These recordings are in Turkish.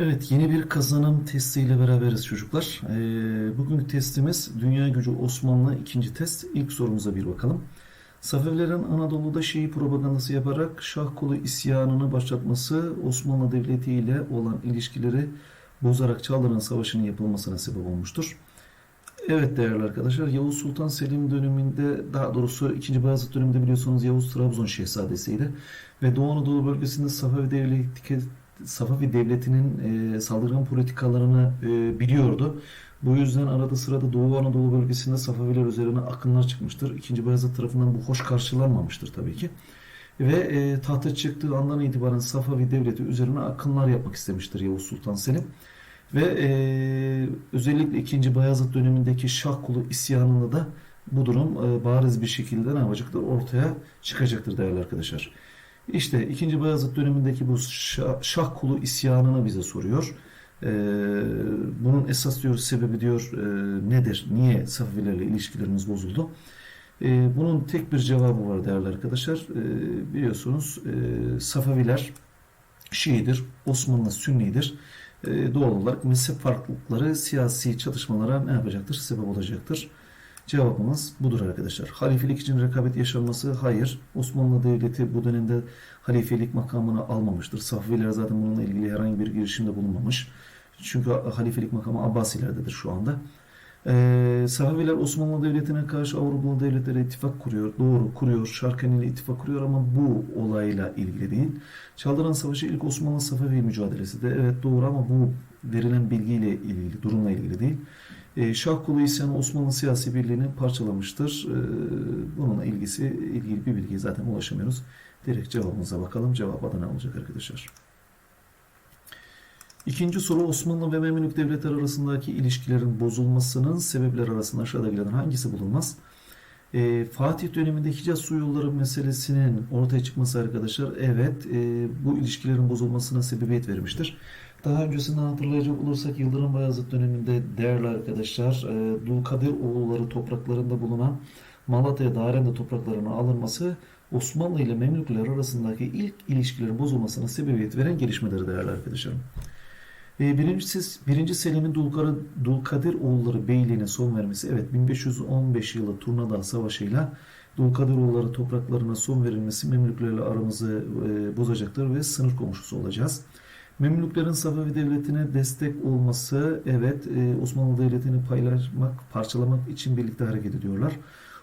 Evet, yeni bir kazanım testiyle beraberiz çocuklar. Ee, bugünkü testimiz Dünya Gücü Osmanlı ikinci test. İlk sorumuza bir bakalım. Safevilerin Anadolu'da Şii propagandası yaparak Şahkolu isyanını başlatması Osmanlı Devleti ile olan ilişkileri bozarak Çaldıran Savaşı'nın yapılmasına sebep olmuştur. Evet değerli arkadaşlar, Yavuz Sultan Selim döneminde, daha doğrusu 2. Bayezid döneminde biliyorsunuz Yavuz Trabzon Şehzadesiydi. Ve Doğu Anadolu bölgesinde Safevi Devleti Safavi Devleti'nin e, saldırgan politikalarını e, biliyordu. Bu yüzden arada sırada Doğu Anadolu bölgesinde Safaviler üzerine akınlar çıkmıştır. İkinci Bayezid tarafından bu hoş karşılanmamıştır tabii ki. Ve e, tahta çıktığı andan itibaren Safavi Devleti üzerine akınlar yapmak istemiştir Yavuz Sultan Selim. Ve e, özellikle 2. Bayezid dönemindeki Şahkulu isyanında da bu durum e, bariz bir şekilde ne yapacaktır? Ortaya çıkacaktır değerli arkadaşlar. İşte 2. Bayezid dönemindeki bu Şah, Şahkulu isyanını bize soruyor. E, bunun esas diyor sebebi diyor e, nedir? Niye Safavilerle ilişkilerimiz bozuldu? E, bunun tek bir cevabı var değerli arkadaşlar. E, biliyorsunuz e, Safaviler Şiidir, Osmanlı Sünnidir doğal olarak mezhep farklılıkları siyasi çatışmalara ne yapacaktır? Sebep olacaktır. Cevabımız budur arkadaşlar. Halifelik için rekabet yaşanması hayır. Osmanlı Devleti bu dönemde halifelik makamını almamıştır. Safviler zaten bununla ilgili herhangi bir girişimde bulunmamış. Çünkü halifelik makamı Abbasilerdedir şu anda. Ee, Sahabiler Osmanlı Devleti'ne karşı Avrupalı devletlere ittifak kuruyor. Doğru kuruyor. Şarkani ile ittifak kuruyor ama bu olayla ilgili değil. Çaldıran Savaşı ilk Osmanlı Safavi mücadelesi de evet doğru ama bu verilen bilgiyle ilgili, durumla ilgili değil. Ee, Şahkulu isyanı Osmanlı siyasi birliğini parçalamıştır. Ee, bununla ilgisi, ilgili bir bilgiye zaten ulaşamıyoruz. Direkt cevabımıza bakalım. Cevap Adana olacak arkadaşlar. İkinci soru Osmanlı ve Memlük devletleri arasındaki ilişkilerin bozulmasının sebepleri arasında aşağıdakilerden hangisi bulunmaz? E, Fatih döneminde Hicaz su yolları meselesinin ortaya çıkması arkadaşlar evet e, bu ilişkilerin bozulmasına sebebiyet vermiştir. Daha öncesinde hatırlayacak olursak Yıldırım Bayezid döneminde değerli arkadaşlar e, Dulkadir oğulları topraklarında bulunan Malatya Darende topraklarına alınması Osmanlı ile Memlükler arasındaki ilk ilişkilerin bozulmasına sebebiyet veren gelişmeleri değerli arkadaşlarım. Birincisi, birinci Selim'in Dulkadir oğulları beyliğine son vermesi. Evet 1515 yılı Turnadağ Savaşı'yla Dulkadir oğulları topraklarına son verilmesi Memlüklerle aramızı e, bozacaktır ve sınır komşusu olacağız. Memlüklerin Safavi Devleti'ne destek olması, evet e, Osmanlı Devleti'ni paylaşmak, parçalamak için birlikte hareket ediyorlar.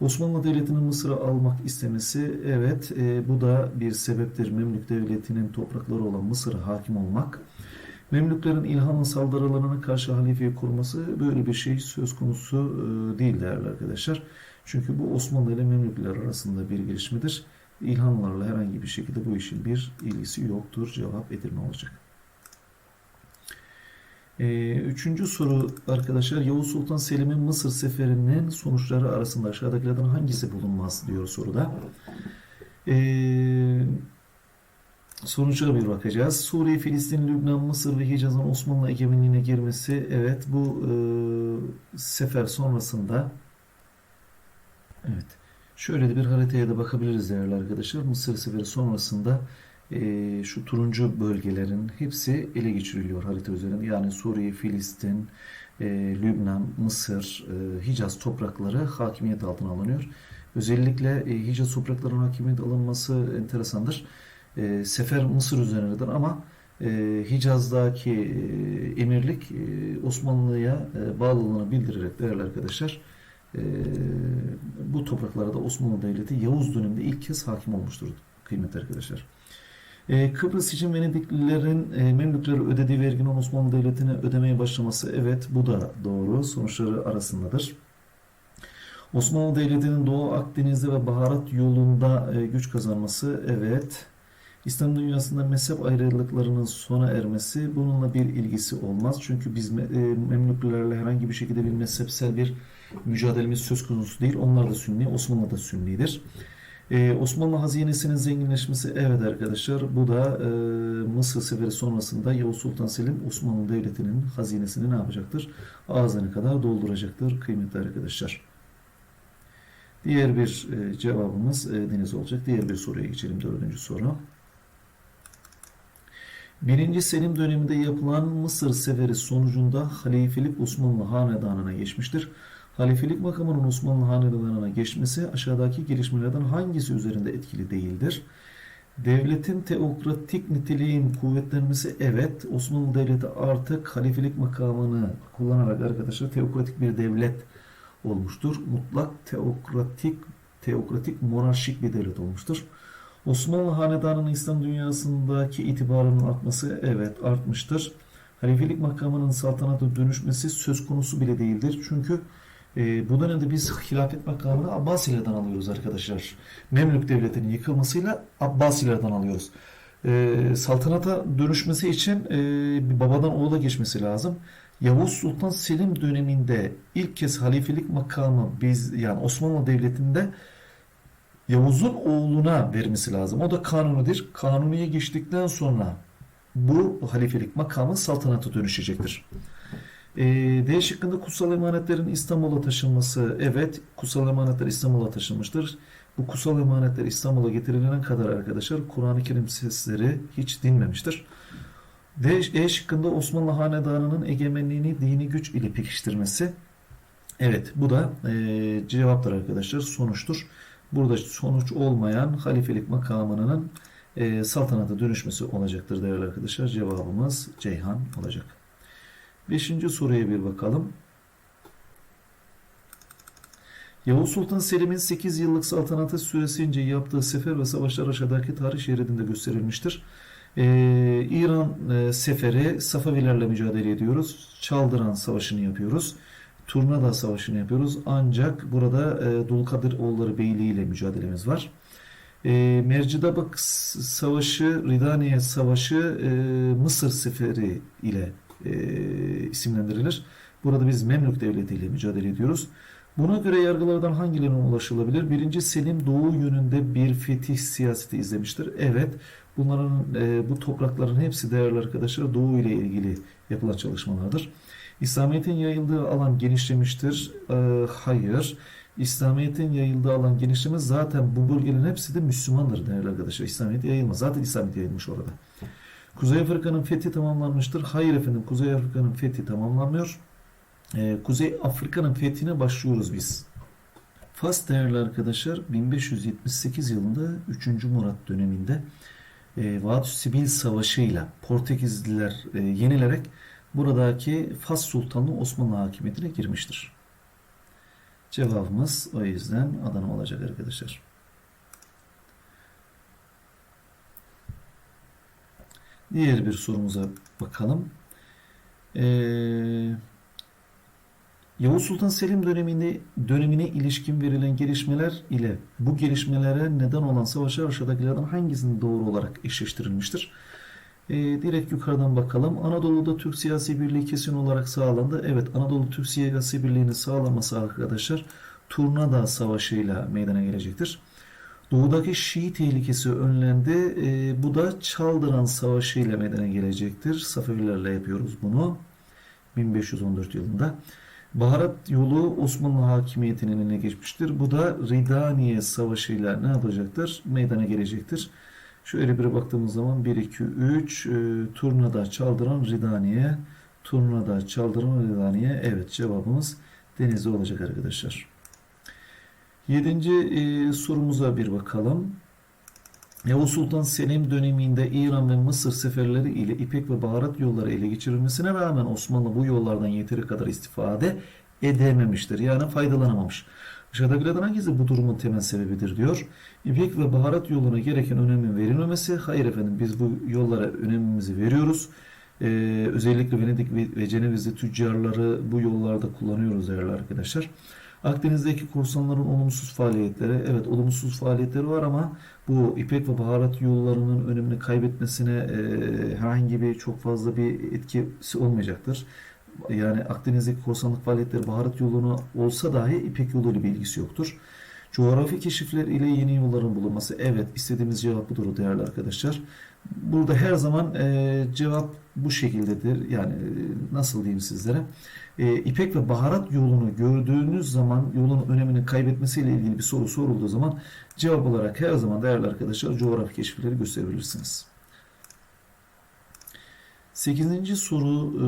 Osmanlı Devleti'nin Mısır'ı almak istemesi, evet e, bu da bir sebeptir. Memlük Devleti'nin toprakları olan Mısır'a hakim olmak. Memlüklerin İlhan'ın saldırılarına karşı halifeyi kurması böyle bir şey söz konusu e, değil değerli arkadaşlar. Çünkü bu Osmanlı ile Memlükler arasında bir gelişmedir. İlhanlarla herhangi bir şekilde bu işin bir ilgisi yoktur. Cevap Edirne olacak. Ee, üçüncü soru arkadaşlar Yavuz Sultan Selim'in Mısır seferinin sonuçları arasında aşağıdakilerden hangisi bulunmaz diyor soruda. Eee Sonuçlara bir bakacağız. Suriye, Filistin, Lübnan, Mısır ve Hicaz'ın Osmanlı egemenliğine girmesi. Evet bu e, sefer sonrasında evet şöyle de bir haritaya da bakabiliriz değerli arkadaşlar. Mısır seferi sonrasında e, şu turuncu bölgelerin hepsi ele geçiriliyor harita üzerinde. Yani Suriye, Filistin, e, Lübnan, Mısır, e, Hicaz toprakları hakimiyet altına alınıyor. Özellikle e, Hicaz topraklarının hakimiyet alınması enteresandır e, sefer Mısır üzerinedir ama e, Hicaz'daki e, emirlik e, Osmanlı'ya e, bağlılığını bildirerek değerli arkadaşlar e, bu topraklara da Osmanlı Devleti Yavuz döneminde ilk kez hakim olmuştur kıymetli arkadaşlar. E, Kıbrıs için Venediklilerin e, Memlüklere ödediği verginin Osmanlı Devleti'ne ödemeye başlaması evet bu da doğru sonuçları arasındadır. Osmanlı Devleti'nin Doğu Akdeniz'de ve baharat yolunda e, güç kazanması evet. İslam dünyasında mezhep ayrılıklarının sona ermesi bununla bir ilgisi olmaz. Çünkü biz e, Memlüklerle herhangi bir şekilde bir mezhepsel bir mücadelemiz söz konusu değil. Onlar da Sünni, Osmanlı da Sünnidir. Ee, Osmanlı hazinesinin zenginleşmesi evet arkadaşlar bu da e, Mısır seferi sonrasında Yavuz Sultan Selim Osmanlı Devleti'nin hazinesini ne yapacaktır? Ağzına kadar dolduracaktır kıymetli arkadaşlar. Diğer bir e, cevabımız e, deniz olacak. Diğer bir soruya geçelim. Dördüncü soru. Birinci Selim döneminde yapılan Mısır seferi sonucunda halifelik Osmanlı hanedanına geçmiştir. Halifelik makamının Osmanlı hanedanına geçmesi aşağıdaki gelişmelerden hangisi üzerinde etkili değildir? Devletin teokratik niteliğin kuvvetlenmesi evet. Osmanlı Devleti artık halifelik makamını kullanarak arkadaşlar teokratik bir devlet olmuştur. Mutlak teokratik teokratik monarşik bir devlet olmuştur. Osmanlı Hanedanı'nın İslam dünyasındaki itibarının artması evet artmıştır. Halifelik makamının saltanata dönüşmesi söz konusu bile değildir. Çünkü e, bu dönemde biz hilafet makamını Abbasilerden alıyoruz arkadaşlar. Memlük devletinin yıkılmasıyla Abbasilerden alıyoruz. E, saltanata dönüşmesi için e, bir babadan oğula geçmesi lazım. Yavuz Sultan Selim döneminde ilk kez halifelik makamı biz yani Osmanlı Devleti'nde Yavuz'un oğluna vermesi lazım. O da kanunidir. Kanuniye geçtikten sonra bu halifelik makamı saltanata dönüşecektir. Ee, D şıkkında kutsal emanetlerin İstanbul'a taşınması. Evet, kutsal emanetler İstanbul'a taşınmıştır. Bu kutsal emanetler İstanbul'a getirilene kadar arkadaşlar Kur'an-ı Kerim sesleri hiç dinmemiştir. D E şıkkında Osmanlı Hanedanı'nın egemenliğini dini güç ile pekiştirmesi. Evet, bu da e, cevaptır arkadaşlar, sonuçtur. Burada sonuç olmayan halifelik makamının e, saltanata dönüşmesi olacaktır değerli arkadaşlar. Cevabımız Ceyhan olacak. Beşinci soruya bir bakalım. Yavuz Sultan Selim'in 8 yıllık saltanatı süresince yaptığı sefer ve savaşlar aşağıdaki tarih şeridinde gösterilmiştir. Ee, İran e, seferi Safavilerle mücadele ediyoruz. Çaldıran Savaşı'nı yapıyoruz. Turnada Savaşı'nı yapıyoruz. Ancak burada e, Dulkadir oğulları Beyliği ile mücadelemiz var. E, Mercidabak Savaşı, Ridaniye Savaşı e, Mısır Seferi ile e, isimlendirilir. Burada biz Memlük Devleti ile mücadele ediyoruz. Buna göre yargılardan hangilerine ulaşılabilir? Birinci Selim doğu yönünde bir fetih siyaseti izlemiştir. Evet, bunların e, bu toprakların hepsi değerli arkadaşlar doğu ile ilgili yapılan çalışmalardır. İslamiyet'in yayıldığı alan genişlemiştir. E, hayır. İslamiyet'in yayıldığı alan genişlemez. Zaten bu bölgelerin hepsi de Müslümandır değerli arkadaşlar. İslamiyet yayılmaz. Zaten İslamiyet yayılmış orada. Kuzey Afrika'nın fethi tamamlanmıştır. Hayır efendim Kuzey Afrika'nın fethi tamamlanmıyor. Ee, Kuzey Afrika'nın fethine başlıyoruz biz. Fas değerli arkadaşlar 1578 yılında 3. Murat döneminde e, Vaat Sibil Savaşı ile Portekizliler e, yenilerek buradaki Fas Sultanlığı Osmanlı hakimiyetine girmiştir. Cevabımız o yüzden Adana olacak arkadaşlar. Diğer bir sorumuza bakalım. Ee, Yavuz Sultan Selim döneminde dönemine ilişkin verilen gelişmeler ile bu gelişmelere neden olan savaşlar aşağıdakilerden hangisinin doğru olarak eşleştirilmiştir? Ee, direkt yukarıdan bakalım. Anadolu'da Türk siyasi birliği kesin olarak sağlandı. Evet Anadolu Türk siyasi birliğini sağlaması arkadaşlar Turnada Savaşı'yla meydana gelecektir. Doğudaki Şii tehlikesi önlendi. E, bu da Çaldıran Savaşı ile meydana gelecektir. Safevilerle yapıyoruz bunu. 1514 yılında. Baharat yolu Osmanlı hakimiyetinin eline geçmiştir. Bu da Ridaniye Savaşı ile ne yapacaktır? Meydana gelecektir. Şöyle bir baktığımız zaman 1, 2, 3 e, Turnada Çaldıran Ridaniye Turnada Çaldıran Ridaniye Evet cevabımız Denizli olacak arkadaşlar. Yedinci e, sorumuza bir bakalım. Yavuz Sultan Selim döneminde İran ve Mısır seferleri ile İpek ve baharat yolları ele geçirilmesine rağmen Osmanlı bu yollardan yeteri kadar istifade edememiştir. Yani faydalanamamış. Aşağıdakilerden hangisi bu durumun temel sebebidir diyor. İpek ve baharat yoluna gereken önemin verilmemesi. Hayır efendim biz bu yollara önemimizi veriyoruz. Ee, özellikle Venedik ve, ve Ceneviz'de tüccarları bu yollarda kullanıyoruz değerli arkadaşlar. Akdeniz'deki korsanların olumsuz faaliyetleri, evet olumsuz faaliyetleri var ama bu İpek ve baharat yollarının önemini kaybetmesine e, herhangi bir çok fazla bir etkisi olmayacaktır. Yani Akdeniz'deki korsanlık faaliyetleri baharat yoluna olsa dahi İpek yoluyla bir ilgisi yoktur. Coğrafi keşifler ile yeni yolların bulunması. Evet istediğimiz cevap budur değerli arkadaşlar. Burada her zaman e, cevap bu şekildedir. Yani e, nasıl diyeyim sizlere. E, İpek ve baharat yolunu gördüğünüz zaman yolun önemini kaybetmesiyle ilgili bir soru sorulduğu zaman cevap olarak her zaman değerli arkadaşlar coğrafi keşifleri gösterebilirsiniz. Sekizinci soru e,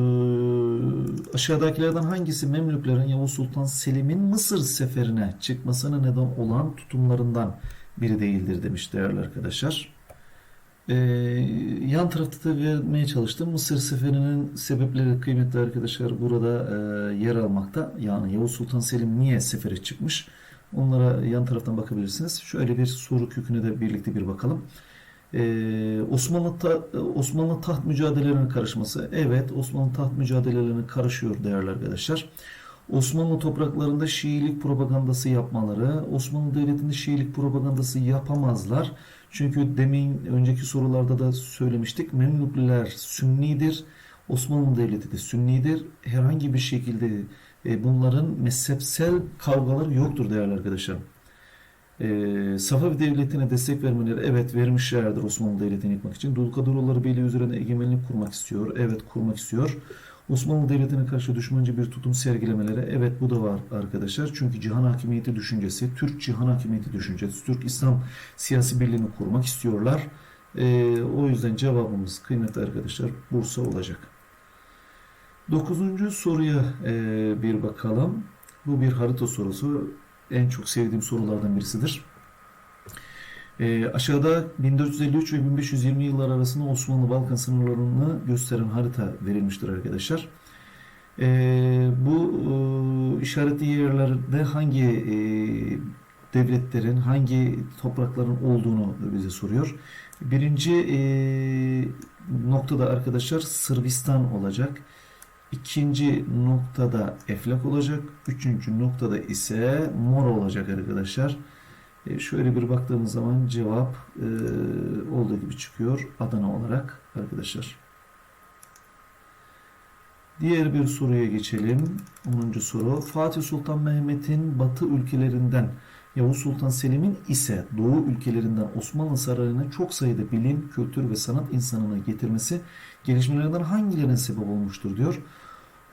aşağıdakilerden hangisi Memlüklerin Yavuz Sultan Selim'in Mısır seferine çıkmasına neden olan tutumlarından biri değildir demiş değerli arkadaşlar. E, yan tarafta da vermeye çalıştım. Mısır seferinin sebepleri kıymetli arkadaşlar burada e, yer almakta. Yani Yavuz Sultan Selim niye sefere çıkmış? Onlara yan taraftan bakabilirsiniz. Şöyle bir soru köküne de birlikte bir bakalım. Ee, Osmanlı ta- Osmanlı taht mücadelelerine karışması. Evet, Osmanlı taht mücadelelerine karışıyor değerli arkadaşlar. Osmanlı topraklarında Şiilik propagandası yapmaları, Osmanlı Devleti'nde Şiilik propagandası yapamazlar. Çünkü demin önceki sorularda da söylemiştik. Memlükliler Sünnidir. Osmanlı Devleti de Sünnidir. Herhangi bir şekilde e, bunların mezhepsel kavgaları yoktur değerli arkadaşlar. Ee, Safavi Devleti'ne destek vermeleri evet vermişlerdir Osmanlı Devleti'ni yıkmak için. Dulkadiroğulları Beyliği üzerine egemenlik kurmak istiyor. Evet kurmak istiyor. Osmanlı Devleti'ne karşı düşmanca bir tutum sergilemeleri evet bu da var arkadaşlar. Çünkü cihan hakimiyeti düşüncesi, Türk cihan hakimiyeti düşüncesi, Türk İslam siyasi birliğini kurmak istiyorlar. Ee, o yüzden cevabımız kıymetli arkadaşlar Bursa olacak. Dokuzuncu soruya e, bir bakalım. Bu bir harita sorusu en çok sevdiğim sorulardan birisidir. E, aşağıda 1453 ve 1520 yıllar arasında Osmanlı-Balkan sınırlarını gösteren harita verilmiştir arkadaşlar. E, bu e, işaretli yerlerde hangi e, devletlerin, hangi toprakların olduğunu bize soruyor. Birinci e, noktada arkadaşlar Sırbistan olacak. İkinci noktada Eflak olacak. Üçüncü noktada ise Mor olacak arkadaşlar. E, şöyle bir baktığımız zaman cevap e, olduğu gibi çıkıyor Adana olarak arkadaşlar. Diğer bir soruya geçelim. 10. soru. Fatih Sultan Mehmet'in batı ülkelerinden Yavuz Sultan Selim'in ise doğu ülkelerinden Osmanlı Sarayı'na çok sayıda bilim, kültür ve sanat insanını getirmesi gelişmelerden hangilerinin sebep olmuştur diyor.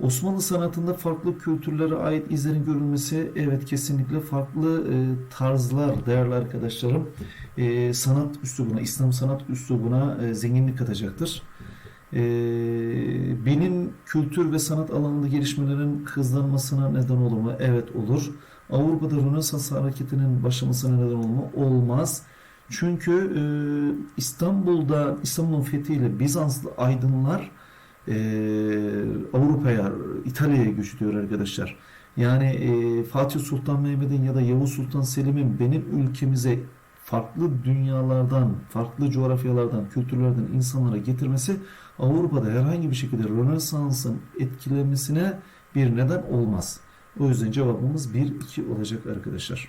Osmanlı sanatında farklı kültürlere ait izlerin görülmesi evet kesinlikle farklı e, tarzlar değerli arkadaşlarım e, sanat üslubuna, İslam sanat üslubuna e, zenginlik katacaktır. E, benim kültür ve sanat alanında gelişmelerin hızlanmasına neden olur mu? Evet olur. Avrupa'da Rönesans hareketinin başlamasına neden olur mu? Olmaz. Çünkü e, İstanbul'da İstanbul'un fethiyle Bizanslı aydınlar e, Avrupa'ya, İtalya'ya göçüyor arkadaşlar. Yani e, Fatih Sultan Mehmet'in ya da Yavuz Sultan Selim'in benim ülkemize farklı dünyalardan, farklı coğrafyalardan, kültürlerden insanlara getirmesi Avrupa'da herhangi bir şekilde Rönesans'ın etkilemesine bir neden olmaz. O yüzden cevabımız 1-2 olacak arkadaşlar.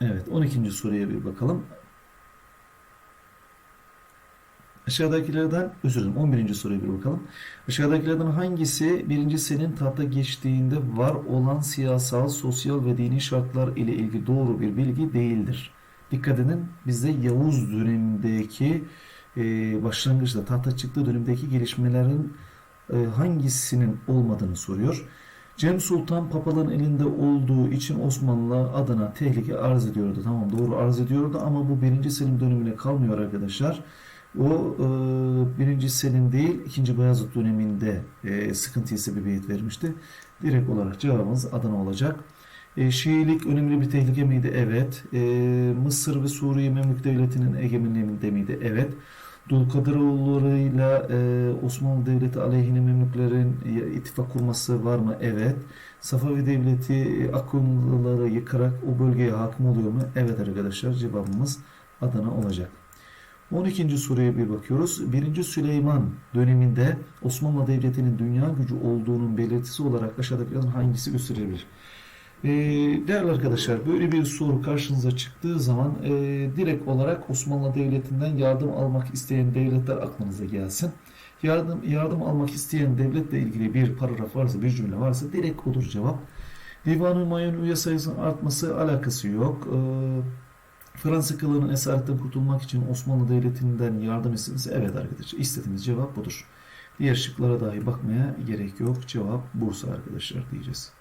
Evet, 12. soruya bir bakalım. Aşağıdakilerden, özür dilerim 11. soruya bir bakalım. Aşağıdakilerden hangisi 1. Selim tahta geçtiğinde var olan siyasal, sosyal ve dini şartlar ile ilgili doğru bir bilgi değildir? Dikkat edin, bizde Yavuz dönemindeki e, başlangıçta tahta çıktığı dönemdeki gelişmelerin e, hangisinin olmadığını soruyor. Cem Sultan papaların elinde olduğu için Osmanlı adına tehlike arz ediyordu. Tamam doğru arz ediyordu ama bu 1. Selim dönemine kalmıyor arkadaşlar. O e, 1. Selim değil 2. Bayezid döneminde e, sıkıntıya sebebiyet vermişti. Direkt olarak cevabımız Adana olacak. E, Şiilik önemli bir tehlike miydi? Evet. E, Mısır ve Suriye Memlük Devleti'nin egemenliğinde miydi? Evet. Dulkadiroğulları'yla e, Osmanlı Devleti aleyhine Memlüklerin e, ittifak kurması var mı? Evet. Safavi Devleti e, Akınlıları yıkarak o bölgeye hakim oluyor mu? Evet arkadaşlar cevabımız Adana olacak. 12. soruya bir bakıyoruz. 1. Süleyman döneminde Osmanlı Devleti'nin dünya gücü olduğunun belirtisi olarak aşağıdakilerden hangisi gösterilebilir? Ee, değerli arkadaşlar böyle bir soru karşınıza çıktığı zaman e, direkt olarak Osmanlı Devleti'nden yardım almak isteyen devletler aklınıza gelsin. Yardım yardım almak isteyen devletle ilgili bir paragraf varsa, bir cümle varsa direkt odur cevap. Divan-ı Mayun üye sayısının artması alakası yok. Ee, Fransa kılığının esaretten kurtulmak için Osmanlı Devleti'nden yardım istemesi evet arkadaşlar istediğimiz cevap budur. Diğer şıklara dahi bakmaya gerek yok. Cevap Bursa arkadaşlar diyeceğiz.